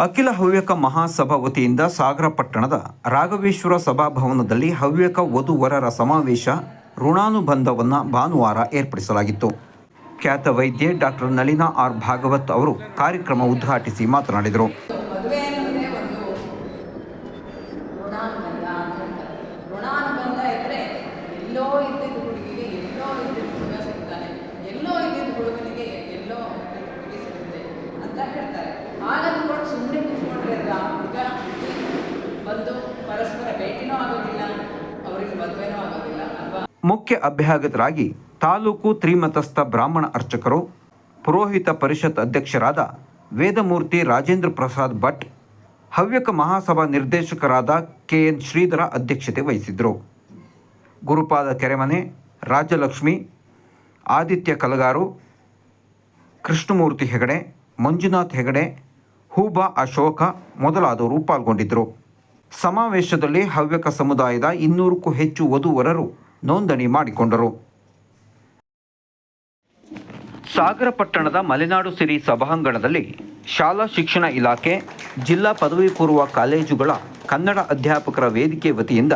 ಅಖಿಲ ಹವ್ಯಕ ಮಹಾಸಭಾ ವತಿಯಿಂದ ಸಾಗರ ಪಟ್ಟಣದ ರಾಘವೇಶ್ವರ ಸಭಾಭವನದಲ್ಲಿ ಹವ್ಯಕ ವಧುವರರ ಸಮಾವೇಶ ಋಣಾನುಬಂಧವನ್ನು ಭಾನುವಾರ ಏರ್ಪಡಿಸಲಾಗಿತ್ತು. ಖ್ಯಾತ ವೈದ್ಯೆ ಡಾಕ್ಟರ್ ನಳಿನಾ ಆರ್ ಭಾಗವತ್ ಅವರು ಕಾರ್ಯಕ್ರಮ ಉದ್ಘಾಟಿಸಿ ಮಾತನಾಡಿದರು. ಮುಖ್ಯ ಅಭ್ಯಾಗತರಾಗಿ ತಾಲೂಕು ತ್ರಿಮತಸ್ಥ ಬ್ರಾಹ್ಮಣ ಅರ್ಚಕರು, ಪುರೋಹಿತ ಪರಿಷತ್ ಅಧ್ಯಕ್ಷರಾದ ವೇದಮೂರ್ತಿ ರಾಜೇಂದ್ರ ಪ್ರಸಾದ್ ಭಟ್, ಹವ್ಯಕ ಮಹಾಸಭಾ ನಿರ್ದೇಶಕರಾದ ಕೆ ಎನ್ ಶ್ರೀಧರ ಅಧ್ಯಕ್ಷತೆ ವಹಿಸಿದ್ದರು. ಗುರುಪಾದ ಕೆರೆಮನೆ, ರಾಜಲಕ್ಷ್ಮಿ, ಆದಿತ್ಯ ಕಲಗಾರು, ಕೃಷ್ಣಮೂರ್ತಿ ಹೆಗಡೆ, ಮಂಜುನಾಥ್ ಹೆಗಡೆ, ಹೂಬಾ ಅಶೋಕ ಮೊದಲಾದವರು ಪಾಲ್ಗೊಂಡಿದ್ದರು. ಸಮಾವೇಶದಲ್ಲಿ ಹವ್ಯಕ ಸಮುದಾಯದ ಇನ್ನೂರಕ್ಕೂ ಹೆಚ್ಚು ವಧುವರರು ನೋಂದಣಿ ಮಾಡಿಕೊಂಡರು. ಸಾಗರ ಪಟ್ಟಣದ ಮಲೆನಾಡು ಸಿರಿ ಸಭಾಂಗಣದಲ್ಲಿ ಶಾಲಾ ಶಿಕ್ಷಣ ಇಲಾಖೆ, ಜಿಲ್ಲಾ ಪದವಿ ಪೂರ್ವ ಕಾಲೇಜುಗಳ ಕನ್ನಡ ಅಧ್ಯಾಪಕರ ವೇದಿಕೆ ವತಿಯಿಂದ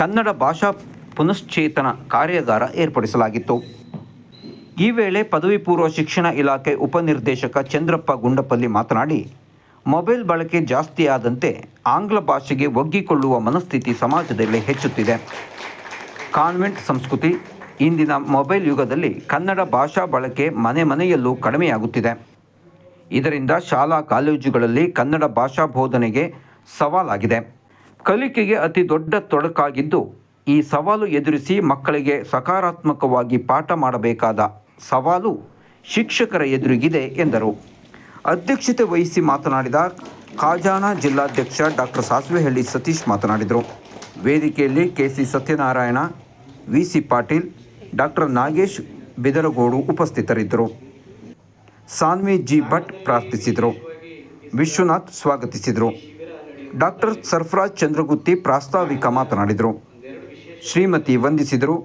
ಕನ್ನಡ ಭಾಷಾ ಪುನಶ್ಚೇತನ ಕಾರ್ಯಾಗಾರ ಏರ್ಪಡಿಸಲಾಗಿತ್ತು. ಈ ವೇಳೆ ಪದವಿ ಪೂರ್ವ ಶಿಕ್ಷಣ ಇಲಾಖೆ ಉಪನಿರ್ದೇಶಕ ಚಂದ್ರಪ್ಪ ಗುಂಡಪ್ಪಲ್ಲಿ ಮಾತನಾಡಿ, ಮೊಬೈಲ್ ಬಳಕೆ ಜಾಸ್ತಿಯಾದಂತೆ ಆಂಗ್ಲ ಭಾಷೆಗೆ ಒಗ್ಗಿಕೊಳ್ಳುವ ಮನಸ್ಥಿತಿ ಸಮಾಜದಲ್ಲಿ ಹೆಚ್ಚುತ್ತಿದೆ. ಕಾನ್ವೆಂಟ್ ಸಂಸ್ಕೃತಿ ಇಂದಿನ ಮೊಬೈಲ್ ಯುಗದಲ್ಲಿ ಕನ್ನಡ ಭಾಷಾ ಬಳಕೆ ಮನೆ ಮನೆಯಲ್ಲೂ ಕಡಿಮೆಯಾಗುತ್ತಿದೆ. ಇದರಿಂದ ಶಾಲಾ ಕಾಲೇಜುಗಳಲ್ಲಿ ಕನ್ನಡ ಭಾಷಾ ಬೋಧನೆಗೆ ಸವಾಲಾಗಿದೆ. ಕಲಿಕೆಗೆ ಅತಿ ದೊಡ್ಡ ತೊಡಕಾಗಿದ್ದು, ಈ ಸವಾಲು ಎದುರಿಸಿ ಮಕ್ಕಳಿಗೆ ಸಕಾರಾತ್ಮಕವಾಗಿ ಪಾಠ ಮಾಡಬೇಕಾದ ಸವಾಲು ಶಿಕ್ಷಕರ ಎದುರಿಗಿದೆ ಎಂದರು. ಅಧ್ಯಕ್ಷತೆ ವಹಿಸಿ ಮಾತನಾಡಿದ ಖಾಜಾನ ಜಿಲ್ಲಾಧ್ಯಕ್ಷ ಡಾಕ್ಟರ್ ಸಾಸಿವೆಹಳ್ಳಿ ಸತೀಶ್ ಮಾತನಾಡಿದರು. ವೇದಿಕೆಯಲ್ಲಿ K C Satyanarayana V C Patil, doctor Nagesh Bidaragodu ಉಪಸ್ಥಿತರಿದ್ದರು. ಸಾನ್ವಿ ಜಿ. ಭಟ್ ಪ್ರಾರ್ಥಿಸಿದರು. ವಿಶ್ವನಾಥ್ ಸ್ವಾಗತಿಸಿದರು. ಡಾಕ್ಟರ್ ಸರ್ಫರಾಜ್ ಚಂದ್ರಗುತ್ತಿ ಪ್ರಾಸ್ತಾವಿಕ ಮಾತನಾಡಿದರು. ಶ್ರೀಮತಿ ವಂದಿಸಿದರು.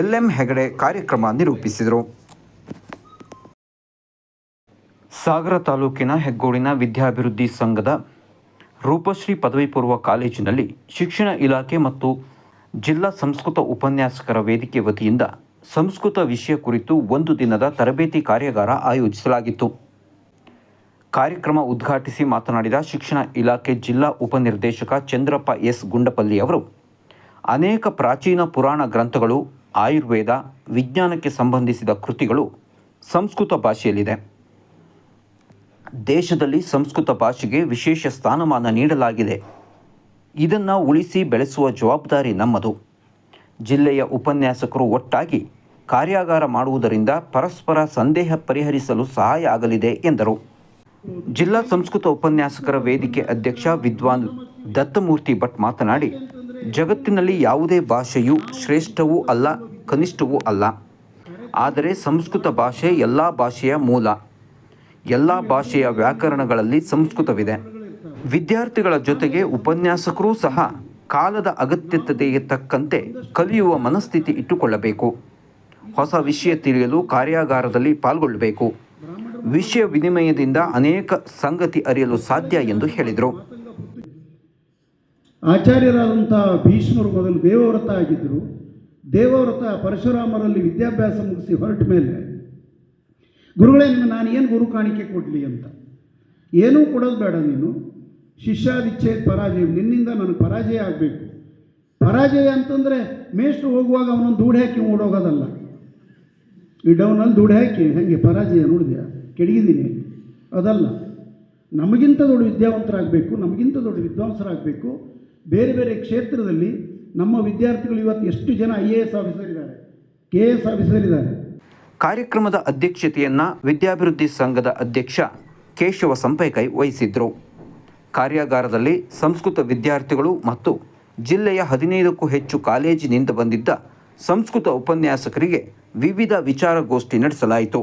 ಎಲ್ ಎಂ ಹೆಗಡೆ ಕಾರ್ಯಕ್ರಮ ನಿರೂಪಿಸಿದರು. ಸಾಗರ ತಾಲೂಕಿನ ಹೆಗ್ಗೋಡಿನ ವಿದ್ಯಾಭಿವೃದ್ಧಿ ಸಂಘದ ರೂಪಶ್ರೀ ಪದವಿ ಪೂರ್ವ ಕಾಲೇಜಿನಲ್ಲಿ ಶಿಕ್ಷಣ ಇಲಾಖೆ ಮತ್ತು ಜಿಲ್ಲಾ ಸಂಸ್ಕೃತ ಉಪನ್ಯಾಸಕರ ವೇದಿಕೆ ವತಿಯಿಂದ ಸಂಸ್ಕೃತ ವಿಷಯ ಕುರಿತು ಒಂದು ದಿನದ ತರಬೇತಿ ಕಾರ್ಯಾಗಾರ ಆಯೋಜಿಸಲಾಗಿತ್ತು. ಕಾರ್ಯಕ್ರಮ ಉದ್ಘಾಟಿಸಿ ಮಾತನಾಡಿದ ಶಿಕ್ಷಣ ಇಲಾಖೆ ಜಿಲ್ಲಾ ಉಪನಿರ್ದೇಶಕ ಚಂದ್ರಪ್ಪ ಎಸ್. ಗುಂಡಪಲ್ಲಿ ಅವರು, ಅನೇಕ ಪ್ರಾಚೀನ ಪುರಾಣ ಗ್ರಂಥಗಳು, ಆಯುರ್ವೇದ, ವಿಜ್ಞಾನಕ್ಕೆ ಸಂಬಂಧಿಸಿದ ಕೃತಿಗಳು ಸಂಸ್ಕೃತ ಭಾಷೆಯಲ್ಲಿದೆ. ದೇಶದಲ್ಲಿ ಸಂಸ್ಕೃತ ಭಾಷೆಗೆ ವಿಶೇಷ ಸ್ಥಾನಮಾನ ನೀಡಲಾಗಿದೆ. ಇದನ್ನು ಉಳಿಸಿ ಬೆಳೆಸುವ ಜವಾಬ್ದಾರಿ ನಮ್ಮದು. ಜಿಲ್ಲೆಯ ಉಪನ್ಯಾಸಕರು ಒಟ್ಟಾಗಿ ಕಾರ್ಯಾಗಾರ ಮಾಡುವುದರಿಂದ ಪರಸ್ಪರ ಸಂದೇಹ ಪರಿಹರಿಸಲು ಸಹಾಯ ಆಗಲಿದೆ ಎಂದರು. ಜಿಲ್ಲಾ ಸಂಸ್ಕೃತ ಉಪನ್ಯಾಸಕರ ವೇದಿಕೆ ಅಧ್ಯಕ್ಷ ವಿದ್ವಾನ್ ದತ್ತಮೂರ್ತಿ ಭಟ್ ಮಾತನಾಡಿ, ಜಗತ್ತಿನಲ್ಲಿ ಯಾವುದೇ ಭಾಷೆಯು ಶ್ರೇಷ್ಠವೂ ಅಲ್ಲ, ಕನಿಷ್ಠವೂ ಅಲ್ಲ. ಆದರೆ ಸಂಸ್ಕೃತ ಭಾಷೆ ಎಲ್ಲ ಭಾಷೆಯ ಮೂಲ. ಎಲ್ಲ ಭಾಷೆಯ ವ್ಯಾಕರಣಗಳಲ್ಲಿ ಸಂಸ್ಕೃತವಿದೆ. ವಿದ್ಯಾರ್ಥಿಗಳ ಜೊತೆಗೆ ಉಪನ್ಯಾಸಕರೂ ಸಹ ಕಾಲದ ಅಗತ್ಯತೆಗೆ ತಕ್ಕಂತೆ ಕಲಿಯುವ ಮನಸ್ಥಿತಿ ಇಟ್ಟುಕೊಳ್ಳಬೇಕು. ಹೊಸ ವಿಷಯ ತಿಳಿಯಲು ಕಾರ್ಯಾಗಾರದಲ್ಲಿ ಪಾಲ್ಗೊಳ್ಳಬೇಕು. ವಿಷಯ ವಿನಿಮಯದಿಂದ ಅನೇಕ ಸಂಗತಿ ಅರಿಯಲು ಸಾಧ್ಯ ಎಂದು ಹೇಳಿದರು. ಆಚಾರ್ಯರಾದಂತಹ ಭೀಷ್ಮರು ಮೊದಲು ದೇವವ್ರತ ಆಗಿದ್ದರು. ದೇವವ್ರತ ಪರಶುರಾಮರಲ್ಲಿ ವಿದ್ಯಾಭ್ಯಾಸ ಮುಗಿಸಿ ಹೊರಟ ಮೇಲೆ, ಗುರುಗಳೇ ನಾನು ಏನು ಗುರು ಕಾಣಿಕೆ ಕೊಡಲಿ ಅಂತ. ಏನೂ ಕೊಡೋದು ಬೇಡ ನೀನು. ಶಿಷ್ಯಾದಿಚ್ಛೇದ್ ಪರಾಜಯ ನಿನ್ನಿಂದ ನನಗೆ ಪರಾಜಯ ಆಗಬೇಕು. ಪರಾಜಯ ಅಂತಂದರೆ ಮೇಷ್ಟ್ರು ಹೋಗುವಾಗ ಅವನೊಂದು ಧೂಳು ಹಾಕಿ ಓಡೋಗೋದಲ್ಲ. ಈ ಡೌನಲ್ಲಿ ಧೂಳು ಹಾಕಿ, ಹೇಗೆ ಪರಾಜಯ ನೋಡಿದ್ಯಾ? ಕೆಡಗಿದ್ದೀನಿ. ಅದಲ್ಲ. ನಮಗಿಂತ ದೊಡ್ಡ ವಿದ್ಯಾವಂತರಾಗಬೇಕು, ನಮಗಿಂತ ದೊಡ್ಡ ವಿದ್ವಾಂಸರಾಗಬೇಕು. ಬೇರೆ ಬೇರೆ ಕ್ಷೇತ್ರದಲ್ಲಿ ನಮ್ಮ ವಿದ್ಯಾರ್ಥಿಗಳು ಇವತ್ತು ಎಷ್ಟು ಜನ ಐ ಎ ಎಸ್ ಆಫೀಸರ್ ಇದ್ದಾರೆ? ಕೆ ಎ ಎಸ್ ಆಫೀಸರ್ ಇದ್ದಾರೆ. ಕಾರ್ಯಕ್ರಮದ ಅಧ್ಯಕ್ಷತೆಯನ್ನು ವಿದ್ಯಾಭಿವೃದ್ಧಿ ಸಂಘದ ಅಧ್ಯಕ್ಷ ಕೇಶವ ಸಂಪೇಕೈ ವಹಿಸಿದ್ರು. ಕಾರ್ಯಾಗಾರದಲ್ಲಿ ಸಂಸ್ಕೃತ ವಿದ್ಯಾರ್ಥಿಗಳು ಮತ್ತು ಜಿಲ್ಲೆಯ ಹದಿನೈದಕ್ಕೂ ಹೆಚ್ಚು ಕಾಲೇಜಿನಿಂದ ಬಂದಿದ್ದ ಸಂಸ್ಕೃತ ಉಪನ್ಯಾಸಕರಿಗೆ ವಿವಿಧ ವಿಚಾರಗೋಷ್ಠಿ ನಡೆಸಲಾಯಿತು.